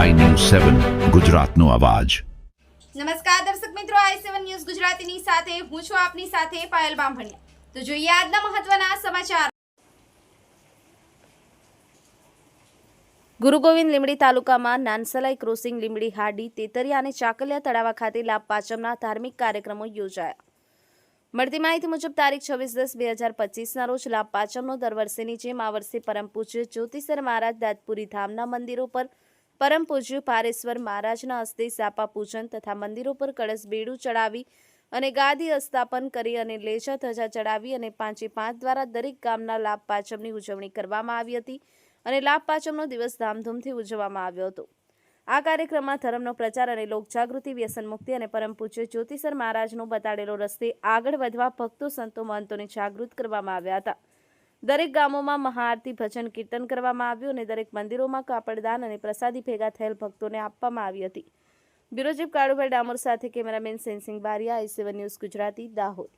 સેવન, ગુજરાતનો અવાજ. નમસ્કાર દર્શક મિત્રો, આઈ સેવન ન્યૂઝ ગુજરાતીની સાથે હું છું આપની સાથે પાયલ બામભણિયા. તો જોઈએ આજના મહત્વના સમાચાર. ગુરુ ગોવિંદ લીમડી તાલુકામાં નાનસલાઈ ક્રોસિંગ લીમડી હાડી, તેતરિયા અને ચાકલિયા તળાવા ખાતે લાભ પાચમના ધાર્મિક કાર્યક્રમો યોજાયા. મળતી માહિતી મુજબ, તારીખ છવ્વીસ દસ બે હજાર પચીસના રોજ લાભ પાચમનો દર વર્ષેની જેમ આ વર્ષે પરમ પૂજ્ય જ્યોતિસર મહારાજ દાદપુરી ધામના મંદિરો પર પરમ પૂજ્ય પારેશ્વર મહારાજના હસ્તે સાપા પૂજન તથા મંદિરો પર કળશ બેડું ચડાવી અને ગાદી અસ્થાપન કરી અને લેજા ધજા ચડાવી અને પાંચે પાંચ દ્વારા દરેક ગામના લાભ પાચમની ઉજવણી કરવામાં આવી હતી અને લાભ પાચમનો દિવસ ધામધૂમથી ઉજવવામાં આવ્યો હતો. આ કાર્યક્રમમાં ધર્મનો પ્રચાર અને લોકજાગૃતિ, વ્યસન મુક્તિ અને પરમ પૂજ્ય જ્યોતિસર મહારાજનો બતાડેલો રસ્તે આગળ વધવા ભક્તો, સંતો, મહંતોને જાગૃત કરવામાં આવ્યા હતા. દરેક ગામોમાં મહાઆરતી ભજન કીર્તન કરવામાં આવ્યું અને દરેક મંદિરોમાં કાપડદાન અને પ્રસાદી ભેગા થયેલ ભક્તોને આપવામાં આવી હતી. બ્યુરો ચીફ કાળુભાઈ ડામોર સાથે cameraman Sensing Bariya, I seven news Gujarati, Dahod.